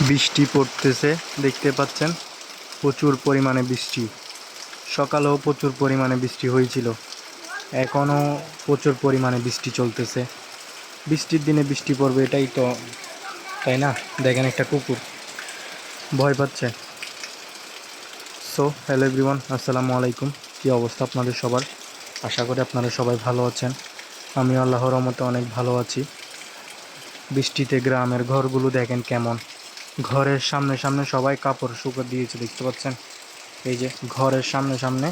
বৃষ্টি পড়তেছে, দেখতে পাচ্ছেন? প্রচুর পরিমাণে বৃষ্টি। সকালেও প্রচুর পরিমাণে বৃষ্টি হয়েছিল। এখনও প্রচুর পরিমাণে বৃষ্টি চলতেছে। বৃষ্টির দিনে বৃষ্টি পড়বে এটাই তো, তাই না? দেখেন একটা কুকুর। ভয় পাচ্ছে। সো হ্যালো এভরিওয়ান আসসালামু আলাইকুম। কী অবস্থা আপনাদের সবার? আশা করি আপনারা সবাই ভালো আছেন। আমি আল্লাহর রহমতে অনেক ভালো আছি। বৃষ্টিতে গ্রামের ঘরগুলো দেখেন কেমন। ঘরের সামনে সামনে সবাই কাপড় শুকা দিয়েছে, দেখতে পাচ্ছেন? এই যে ঘরের সামনে সামনে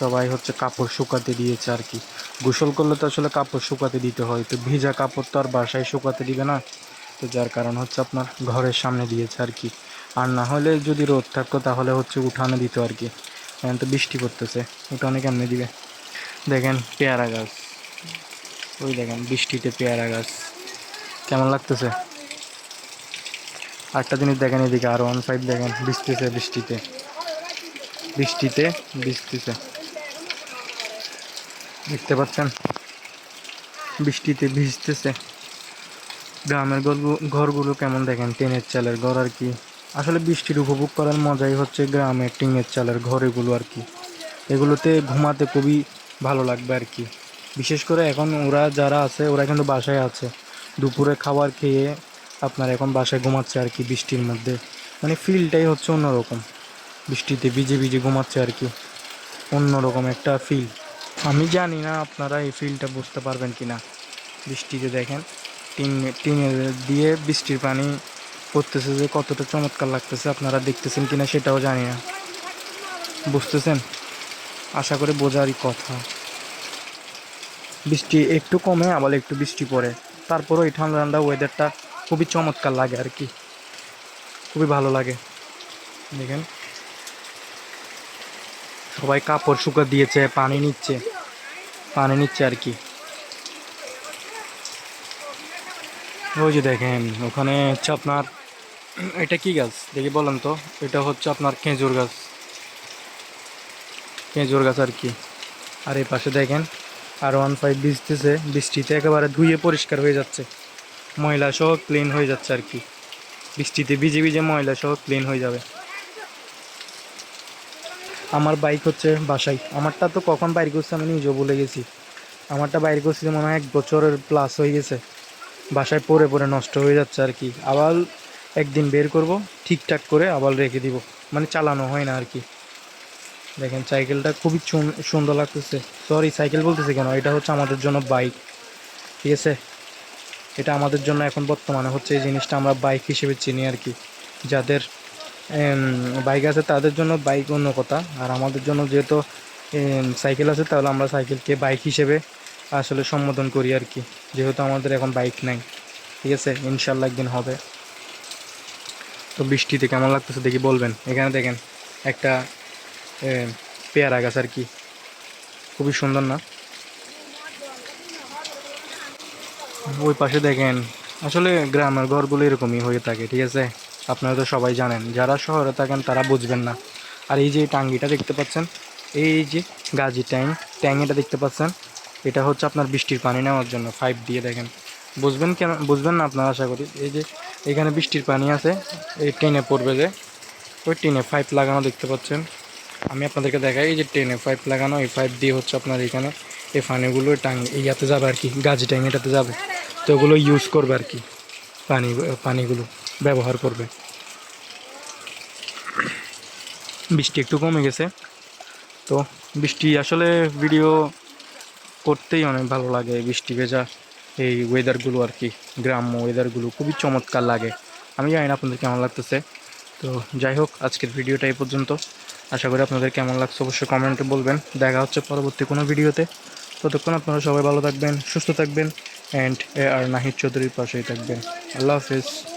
সবাই হচ্ছে কাপড় শুকাতে দিয়েছে আর কি। গোসল করলে তো আসলে কাপড় শুকাতে দিতে হয়, তো ভিজা কাপড় তো আর বাসায় শুকাতে দিবে না। তো যার কারণ হচ্ছে আপনার ঘরের সামনে দিয়েছে আর কি। আর না হলে যদি রোদ থাকতো তাহলে হচ্ছে উঠানে দিত আর কি। এখন তো বৃষ্টি পড়তেছে, উঠানে কেমনে দিবে? দেখেন পেয়ারা গাছ। ওই দেখেন বৃষ্টিতে পেয়ারা গাছ। কেমন লাগতেছে? আরেকটা জিনিস দেখেন এদিকে, আর ওয়ান ফাইভ দেখেন বৃষ্টিতে বৃষ্টিতে। বৃষ্টিতে বৃষ্টিতে। দেখতে পাচ্ছেন? বৃষ্টিতে ভিজতেছে। গ্রামের ঘরগুলো কেমন দেখেন? টিনের চালের ঘর আর কি। আসলে বৃষ্টির উপভোগ করার মজাই হচ্ছে গ্রামের টিনের চালের ঘর এগুলো আর কি। এগুলোতে ঘুমাতে খুবই ভালো লাগবে আর কি। বিশেষ করে এখন ওরা যারা আছে, ওরা কিন্তু বাসায় আছে। দুপুরে খাবার খেয়ে আপনার এখন বাসায় ঘুমাচ্ছে আর কি বৃষ্টির মধ্যে। মানে ফিলটাই হচ্ছে অন্যরকম। বৃষ্টিতে ভিজে ভিজে ঘুমাচ্ছে আর কি। অন্যরকম একটা ফিল। আমি জানি না আপনারা এই ফিলটা বুঝতে পারবেন কি না। বৃষ্টিতে দেখেন, টিন, টিনের দিয়ে বৃষ্টির পানি পড়তেছে যে কতটা চমৎকার লাগতেছে। আপনারা দেখতেছেন কিনা সেটাও জানি না। বুঝতেছেন? আশা করি বোঝারই কথা। বৃষ্টি একটু কমে, আবার একটু বৃষ্টি পড়ে। তারপরও এই ঠান্ডা ঠান্ডা ওয়েদারটা খুবই চমৎকার লাগে আর কি। খুবই ভালো লাগে। দেখেন। সবাই কাপড় শুকা দিয়েছে, পানি নিচ্ছে পানি নিচ্ছে আর কি। ওই যে দেখেন, ওখানে হচ্ছে আপনার, এটা কি গাছ? দেখি বলেন তো, এটা হচ্ছে আপনার খেজুর গাছ। খেজুর গাছ আর কি। আর এই পাশে দেখেন, আর ওয়ান ফাইভ বৃষ্টিতে একেবারে ধুয়ে পরিষ্কার হয়ে যাচ্ছে। ময়লা সহ ক্লিন হয়ে যাচ্ছে আর কি। বৃষ্টিতে ভিজে ভিজে ময়লা সহ ক্লিন হয়ে যাবে। আমার বাইক হচ্ছে বাসায়। আমারটা তো কখন বাইর করছে আমি নিজেও ভুলে গেছি। আমারটা বাইর করছি মনে হয় এক বছরের প্লাস হয়ে গেছে। বাসায় পরে পরে নষ্ট হয়ে যাচ্ছে আর কি। আবার একদিন বের করব, ঠিকঠাক করে আবার রেখে দিব। মানে চালানো হয় না আর কি। দেখেন সাইকেলটা খুবই সুন্দর লাগতেছে। সরি সাইকেল বলতেছে কেন? এটা হচ্ছে আমাদের জন্য বাইক ঠিক আছে? এটা আমাদের জন্য এখন বর্তমানে হচ্ছে এই জিনিসটা আমরা বাইক হিসেবে চিনি আর কি। যাদের বাইক আছে তাদের জন্য বাইক অন্য কথা। আর আমাদের জন্য যেহেতু সাইকেল আছে তাহলে আমরা সাইকেলকে বাইক হিসেবে আসলে সম্বোধন করি আর কি। যেহেতু আমাদের এখন বাইক নাই। ঠিক আছে? ইনশাল্লাহ একদিন হবে। তো বৃষ্টিতে কেমন লাগতেছে দেখি বলবেন। এখানে দেখেন একটা পেয়ারা গাছ আর কি। খুবই সুন্দর না? ওই পাশে দেখেন, আসলে গ্রামের ঘরগুলো এরকমই হয়ে থাকে, ঠিক আছে? আপনারা তো সবাই জানেন, যারা শহরে থাকেন তারা বুঝবেন না। আর এই যে টাঙ্গিটা দেখতে পাচ্ছেন, এই যে গাজি ট্যাং ট্যাঙ্গিটা দেখতে পাচ্ছেন, এটা হচ্ছে আপনার বৃষ্টির পানি নেওয়ার জন্য, পাইপ দিয়ে দেখেন। বুঝবেন কেন, বুঝবেন না আপনারা আশা করি? এই যে এখানে বৃষ্টির পানি আছে, এই ট্রেনে পড়বে যে, ওই টিনে পাইপ লাগানো দেখতে পাচ্ছেন। আমি আপনাদেরকে দেখাই, এই যে টেনে পাইপ লাগানো, এই পাইপ দিয়ে হচ্ছে আপনার এখানে, এই পানিগুলো টাং ইয়াতে যাবে আর কি, গাজি ট্যাং এটাতে যাবে। তো ওগুলো ইউজ করবে আর কি। পানি, পানিগুলো ব্যবহার করবে। বৃষ্টি একটু কমে গেছে। তো বৃষ্টি আসলে ভিডিও করতেই অনেক ভালো লাগে বৃষ্টি ভেজা, এই ওয়েদারগুলো আর কি, গ্রাম্য ওয়েদারগুলো খুবই চমৎকার লাগে। আমি জানি না আপনাদের কেমন লাগতেছে। তো যাই হোক, আজকের ভিডিওটা এই পর্যন্ত। আশা করি আপনাদের কেমন লাগছে অবশ্যই কমেন্টে বলবেন। দেখা হচ্ছে পরবর্তী কোনো ভিডিওতে ততক্ষণ আপনারা সবাই ভালো থাকবেন, সুস্থ থাকবেন। অ্যান্ড আর নাহিদ চৌধুরীর পাশেই থাকবেন। আল্লাহ হাফিজ।